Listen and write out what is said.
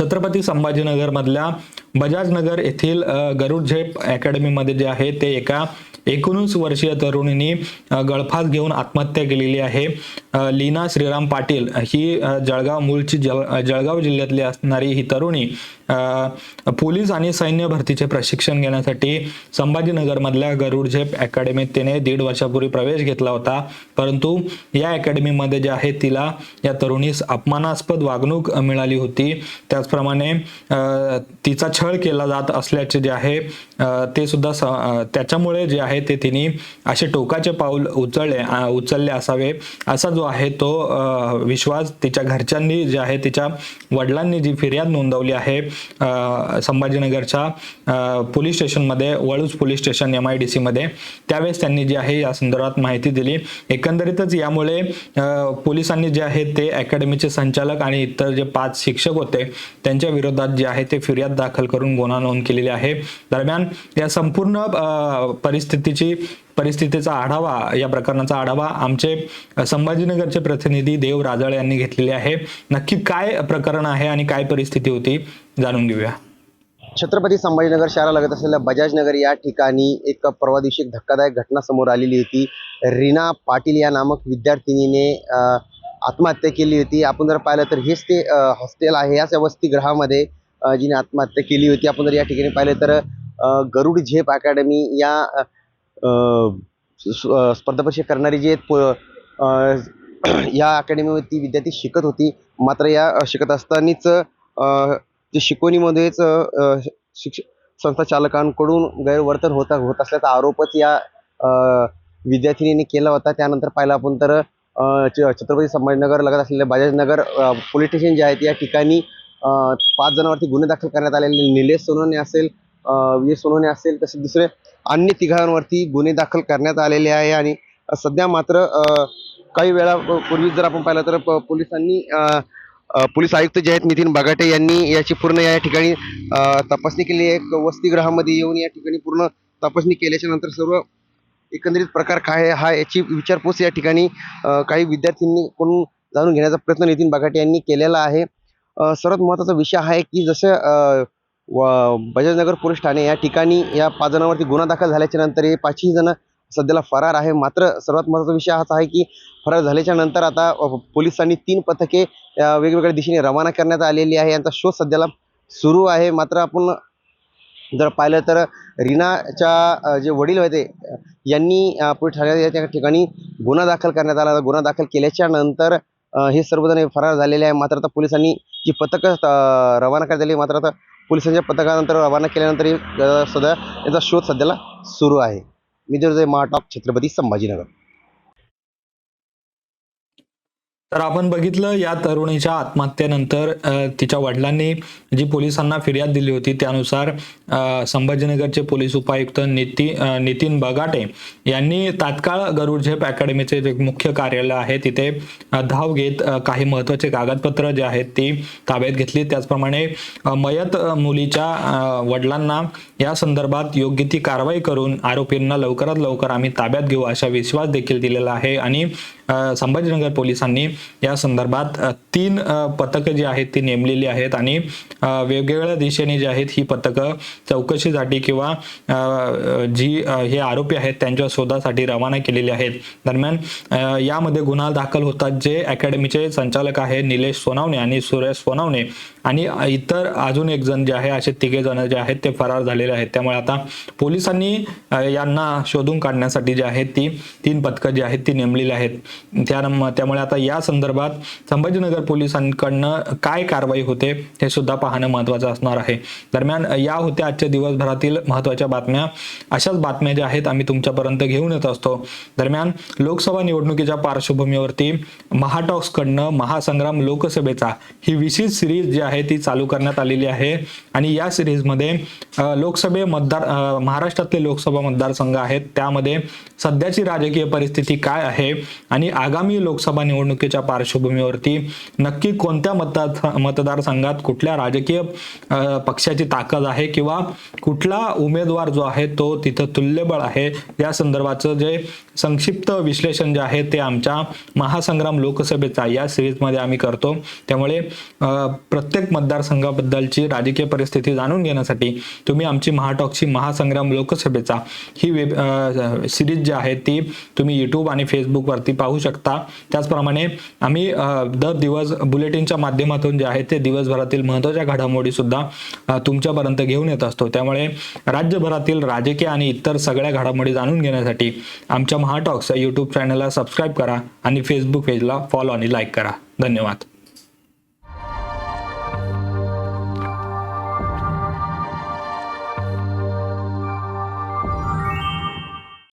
छत्रपती संभाजीनगरमधल्या बजाजनगर येथील गरुड झेप अकॅडमीमध्ये जे आहे ते एका एकोणीस वर्षीय तरुणीने गळफास घेऊन आत्महत्या केलेली आहे. लीना श्रीराम पाटील ही जळगाव मूळची जळ जळगाव जिल्ह्यातली असणारी ही तरुणी पोलीस आणि सैन्य भरतीचे प्रशिक्षण घेण्यासाठी संभाजीनगरमधल्या गरुड झेप अकॅडमीत तिने दीड वर्षापूर्वी प्रवेश घेतला होता. परंतु या अकॅडमीमध्ये जे आहे तिला या तरुणीस अपमानास्पद वागणूक मिळाली होती. त्याचप्रमाणे तिचा छळ केला जात असल्याचे जे आहे ते सुद्धा स- त्याच्यामुळे जे आहे ते तिने असे टोकाचे पाऊल उचलले उचलले असावे. असा जो आहे तो विश्वास तिच्या घरच्यांनी जे आहे तिच्या वडिलांनी जी फिर्याद नोंदवली आहे संभाजीनगरच्या पोलीस स्टेशनमध्ये Waluj police station M I D सीमध्ये त्यावेळेस त्यांनी जी आहे या संदर्भात माहिती दिली. एकंदरीतच यामुळे पोलिसांनी जे आहे ते अकॅडमीचे संचालक आणि इतर जे पाच शिक्षक होते त्यांच्या विरोधात जे आहे ते फिर्याद दाखल करून गुन्हा नोंद केलेली आहे. दरम्यान या संपूर्ण परिस्थितीची परिस्थितीचा आढावा या प्रकरणाचा आढावा आमचे संभाजीनगरचे प्रतिनिधी देव राजळ यांनी घेतलेले आहे. नक्की काय प्रकरण आहे आणि काय परिस्थिती होती जाणून घेऊया. छत्रपती संभाजीनगर शहरालगत असलेल्या बजाजनगर या ठिकाणी एक परवा दिवशी एक धक्कादायक घटना समोर आलेली होती. रीना पाटील या नामक विद्यार्थिनीने आत्महत्या केली होती. आपण जर पाहिलं तर हेच ते हॉस्टेल आहे. याच वसतिगृहामध्ये जिने आत्महत्या केली होती. आपण जर या ठिकाणी पाहिलं तर गरुड झेप अकॅडमी या स्पर्धा परीक्षा करणारी जी प- या अकॅडमीमध्ये ती विद्यार्थी शिकत होती. मात्र या शिकत असतानाच जे शिकवणीमध्येच शिक्ष संस्था चालकांकडून गैरवर्तन होता होत असल्याचा आरोपच या विद्यार्थिनीने केला होता. त्यानंतर पाहिलं आपण तर छत्रपती संभाजीनगर लगत असलेले बजाजनगर पोलीस स्टेशन जे आहेत या ठिकाणी पाच जणांवरती गुन्हे दाखल करण्यात आलेले निलेश सोनवणे असेल विजय सोनवणे असेल तसेच दुसरे अन्य तिघांवरती गुन्हे दाखल करण्यात आलेले आहे. आणि सध्या मात्र काही वेळा पूर्वी जर आपण पाहिलं तर प- पोलिसांनी पोलीस आयुक्त जे आहेत नितीन बागाटे यांनी याची पूर्ण या ठिकाणी तपासणी केली आहे. एक वसतिगृहामध्ये येऊन या ठिकाणी पूर्ण तपासणी केल्याच्यानंतर सर्व एकंदरीत प्रकार काय आहे हा याची विचारपूस या ठिकाणी काही विद्यार्थ्यांनी जाणून घेण्याचा प्रयत्न नितीन बागाटे यांनी केलेला आहे. सर्वात महत्त्वाचा विषय हा आहे की जसं व बजाजनगर पोलीस ठाणे या ठिकाणी या पाच जणांवरती गुन्हा दाखल झाल्याच्यानंतर हे पाचही जण सध्याला फरार आहे. मात्र सर्वात महत्त्वाचा विषय हाच आहे की फरार झाल्याच्यानंतर आता पोलिसांनी तीन पथके वेगवेगळ्या दिशेने रवाना करण्यात आलेली आहे. यांचा शोध सध्याला सुरू आहे. मात्र आपण जर पाहिलं तर रीनाच्या जे वडील होते यांनी अ, पोलीस ठाण्यात या ठिकाणी गुन्हा दाखल करण्यात आला. गुन्हा दाखल केल्याच्यानंतर हे सर्वजण फरार झालेले आहे. मात्र आता पोलिसांनी जी पथकं रवाना करण्यात आली मात्र आता पोलिसांच्या पथकानंतर रवाना केल्यानंतर सध्या याचा शोध सध्याला सुरू आहे. मी जर महाटॉक छत्रपती संभाजीनगर. तर आपण बघितलं या तरुणीच्या आत्महत्येनंतर तिच्या वडिलांनी जी पोलिसांना फिर्याद दिली होती त्यानुसार संभाजीनगरचे पोलीस उपायुक्त निती नितीन बगाटे यांनी तात्काळ गरुड झेप अकॅडमीचे जे मुख्य कार्यालय आहे तिथे धाव घेत काही महत्त्वाचे कागदपत्र जे आहेत ती ताब्यात घेतली. त्याचप्रमाणे मयत मुलीच्या वडिलांना या संदर्भात योग्य ती कारवाई करून आरोपींना लवकरात लवकर आम्ही ताब्यात घेऊ असा विश्वास देखील दिलेला आहे. आणि संभाजीनगर पोलिसांनी या संदर्भात तीन पथकं जी आहेत ती नेमलेली आहेत आणि वेगवेगळ्या दिशेने जी आहेत ही पथकं चौकशीसाठी किंवा जी हे आरोपी आहेत त्यांच्या शोधासाठी रवाना केलेली आहेत. दरम्यान यामध्ये गुन्हा दाखल होतात जे अकॅडमीचे संचालक आहे निलेश सोनावणे आणि सुरेश सोनावणे. आणि इतर अजून एक जण जे आहे असे तिघे जण जे आहेत ते फरार झालेले आहेत. त्यामुळे आता पोलिसांनी यांना शोधून काढण्यासाठी जी आहेत ती तीन पथकं जी आहेत ती नेमलेली आहेत. त्या त्यामुळे आता या संदर्भात संभाजीनगर पोलिसांकडनं काय कारवाई होते हे सुद्धा पाहणं महत्वाचं असणार आहे. दरम्यान या होत्या आजच्या दिवसभरातील महत्त्वाच्या बातम्या. अशाच बातम्या ज्या आहेत आम्ही तुमच्यापर्यंत घेऊन येत असतो. दरम्यान लोकसभा निवडणुकीच्या पार्श्वभूमीवरती महाटॉक्सकडनं महासंग्राम लोकसभेचा ही विशेष सिरीज जी आहे ती चालू करण्यात आलेली आहे. आणि या सिरीजमध्ये लोकसभे मतदार महाराष्ट्रातले लोकसभा मतदारसंघ आहेत. त्यामध्ये सध्याची राजकीय परिस्थिती काय आहे आणि आगामी लोकसभा निवडणुकीच्या पार्श्वभूमीवरती नक्की कोणत्या मतदार मतदारसंघात कुठल्या राजकीय पक्षाची ताकद आहे किंवा कुठला उमेदवार जो आहे तो तिथं तुल्यबळ आहे या संदर्भाचं जे संक्षिप्त विश्लेषण जे आहे ते आमच्या महासंग्राम लोकसभेचा या सिरीजमध्ये आम्ही करतो. त्यामुळे प्रत्येक प्रत्येक मतदारसंघाबद्दलची राजकीय परिस्थिती जाणून घेण्यासाठी तुम्ही आमची महाटॉकची महासंग्राम लोकसभेचा ही वेब सिरीज जी आहे ती तुम्ही यूट्यूब आणि फेसबुकवरती पाहू शकता. त्याचप्रमाणे आम्ही दर दिवस बुलेटिनच्या माध्यमातून जे आहे ते दिवसभरातील महत्त्वाच्या घडामोडी सुद्धा तुमच्यापर्यंत घेऊन येत असतो. त्यामुळे राज्यभरातील राजकीय आणि इतर सगळ्या घडामोडी जाणून घेण्यासाठी आमच्या महाटॉक्स यूट्यूब चॅनलला सबस्क्राईब करा आणि फेसबुक पेजला फॉलो आणि लाईक करा. धन्यवाद.